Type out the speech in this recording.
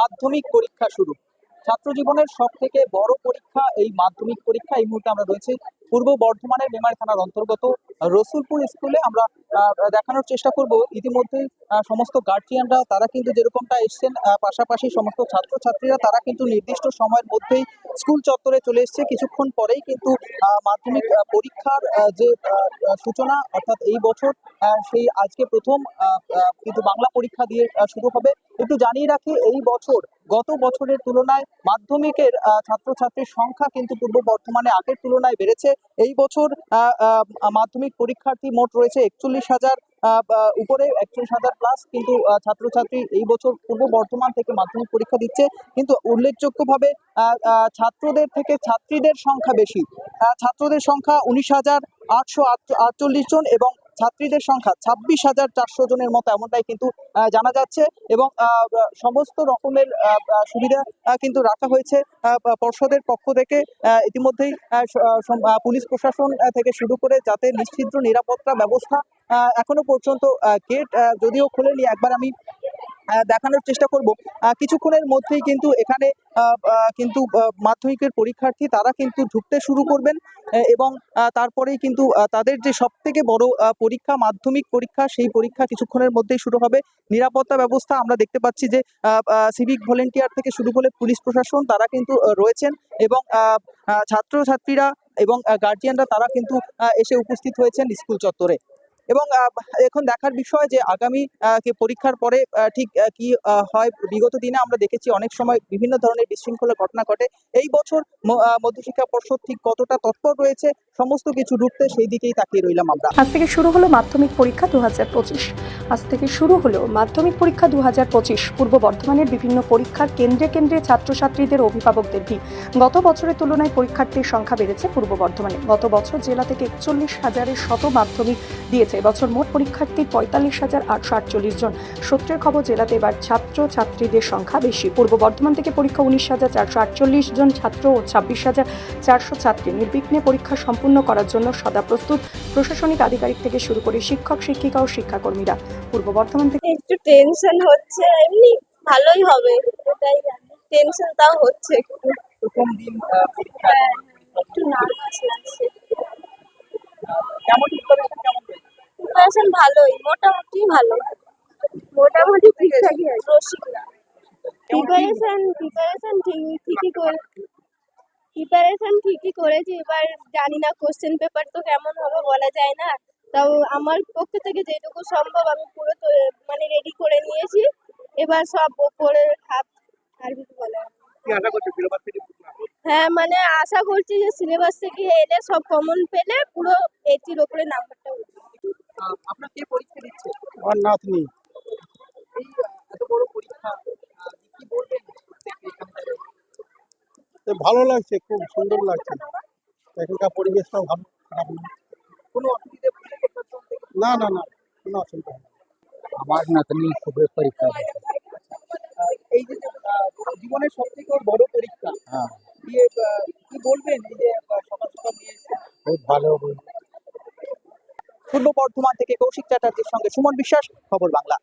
মাধ্যমিক পরীক্ষা শুরু। ছাত্র জীবনের সব থেকে বড় পরীক্ষা এই মাধ্যমিক পরীক্ষা এই মুহূর্তে আমরা রয়েছে। পূর্ব বর্ধমানের মেমারি থানার অন্তর্গত রসুলপুর স্কুলে আমরা দেখানোর চেষ্টা করব। ইতিমধ্যে সমস্ত গার্জিয়ানরা তারা কিন্তু যেরকমটা এসছেন পাশাপাশি সমস্ত ছাত্রছাত্রীরা, তারা কিন্তু নির্দিষ্ট সময়ের মধ্যেই স্কুল চত্বরে চলে এসছে। কিছুক্ষণ পরেই কিন্তু মাধ্যমিক পরীক্ষার যে সূচনা, অর্থাৎ এই বছর সেই আজকে প্রথম কিন্তু বাংলা পরীক্ষা দিয়ে শুরু হবে। একটু জানিয়ে রাখি, এই বছর, গত বছরের তুলনায় মাধ্যমিকের ছাত্রছাত্রীর সংখ্যা কিন্তু পূর্ব বর্ধমানে আগের তুলনায় বেড়েছে। এই বছর মাধ্যমিক পরীক্ষার্থী মোট রয়েছে একচল্লিশ হাজার উপরে একচল্লিশ হাজার প্লাস কিন্তু ছাত্রছাত্রী এই বছর পূর্ব বর্ধমান থেকে মাধ্যমিক পরীক্ষা দিচ্ছে। কিন্তু উল্লেখযোগ্যভাবে ছাত্রদের থেকে ছাত্রীদের সংখ্যা বেশি। ছাত্রদের সংখ্যা উনিশ হাজার আটশো আটচল্লিশ জন এবং ছাত্রীদের সংখ্যা ছাব্বিশ হাজার চারশো জনের মতো এমনটাই কিন্তু জানা যাচ্ছে এবং সমস্ত রকমের সুবিধা কিন্তু রাখা হয়েছে পর্ষদের পক্ষ থেকে ইতিমধ্যেই পুলিশ প্রশাসন থেকে শুরু করে যাতে নিশ্চিদ্র নিরাপত্তা ব্যবস্থা এখনও পর্যন্ত গেট যদিও খোলেনি, একবার আমি দেখানোর চেষ্টা করব। কিছুক্ষণের মধ্যেই কিন্তু এখানে কিন্তু মাধ্যমিকের পরীক্ষার্থী তারা কিন্তু ঢুকতে শুরু করবেন এবং তারপরেই কিন্তু তাদের যে সব থেকে বড় পরীক্ষা, মাধ্যমিক পরীক্ষা, সেই পরীক্ষা কিছুক্ষণের মধ্যেই শুরু হবে। নিরাপত্তা ব্যবস্থা আমরা দেখতে পাচ্ছি যে সিভিক ভলেন্টিয়ার থেকে শুরু করে পুলিশ প্রশাসন তারা কিন্তু রয়েছেন, এবং ছাত্রছাত্রীরা এবং গার্জিয়ানরা তারা কিন্তু এসে উপস্থিত হয়েছেন স্কুল চত্বরে। এবং এখন দেখার বিষয় যে আগামী পরীক্ষার পরে ঠিক কি হয়, বিগত দিনে আমরা দেখেছি অনেক সময় বিভিন্ন ধরনের বিশৃঙ্খলা ঘটনা ঘটে। এই বছর মধ্যশিক্ষা পর্ষদ ঠিক কতটা তৎপর রয়েছে সমস্ত কিছু ঢুকতে সেই দিকেই তাকিয়ে রইলাম আমরা। আজ থেকে শুরু হলো মাধ্যমিক পরীক্ষা দু আজ থেকে শুরু হলো মাধ্যমিক পরীক্ষা দু পূর্ব বর্ধমানের বিভিন্ন পরীক্ষার কেন্দ্রে কেন্দ্রে ছাত্রছাত্রীদের অভিভাবকদের ভিড়। গত বছরের তুলনায় পরীক্ষার্থীর সংখ্যা বেড়েছে পূর্ব বর্ধমানে। গত বছর জেলা থেকে একচল্লিশ হাজারের শত মাধ্যমিক দিয়েছে। এবছর মোট পরীক্ষার্থী পঁয়তাল্লিশ হাজার আটশো আটচল্লিশ জন। সূত্রের খবর, জেলাতে এবার ছাত্র ছাত্রীদের সংখ্যা বেশি। পূর্ব বর্ধমান থেকে পরীক্ষা উনিশ হাজার চারশো আটচল্লিশ জন ছাত্র ও ছাব্বিশ হাজার চারশো ছাত্রী। নির্বিঘ্নে পরীক্ষা সম্পূর্ণ করার জন্য সদা প্রস্তুত প্রশাসনিক আধিকারিক থেকে শুরু করে শিক্ষক শিক্ষিকা ও শিক্ষাকর্মীরা। পূর্ব বর্ধমান থেকে একটু টেনশন হচ্ছে এমনি ভালোই হবে এটাই টেনশন তাও হচ্ছে একটু। প্রথম দিন আহ, পরীক্ষা। হ্যাঁ, একটু নার্ভাস লাগছে। কেমন প্রিপারেশন কেমন প্রিপারেশন ভালোই মোটামুটি ভালো। মোটামুটি ঠিকঠাকই আছে। প্রিপারেশন প্রিপারেশন ঠিক ঠিকই করে প্রিপারেশন ঠিকই করেছি এবার জানি না কোশ্চেন পেপার তো কেমন হবে বলা যায় না। তাও আমার পক্ষ থেকে যেটুকু সম্ভব আমি পুরো তো মানে রেডি করে নিয়েছি। এবার সব পড়ে হাত আর কিছু? হ্যাঁ মানে আশা করছি যে সিলেবাস থেকে এলে সব কমন পেলে পুরো এটির ওপরে নাম্বারটা উঠবে। আপনার কে পরীক্ষা দিচ্ছে? আমার নাতনি এই আহ, এত বড় পরীক্ষা আহ, কি বলবেন প্রত্যেককে এখানকার তো ভালো লাগছে খুব সুন্দর লাগছে। এখানকার পরিবেশটাও ভালো খারাপ না। কোনো অসুবিধা না না না কোনো অসুবিধা নেই। আমার নাতনি খুবই পরীক্ষা এই যে জীবনের সব থেকে বড় পরীক্ষা। হ্যাঁ। দিয়ে কি বলবেন? এই যে সকাল সকাল নিয়ে খুব ভালো পূর্ব বর্ধমান থেকে কৌশিক চ্যাটার্জির সঙ্গে সুমন বিশ্বাস খবর বাংলা।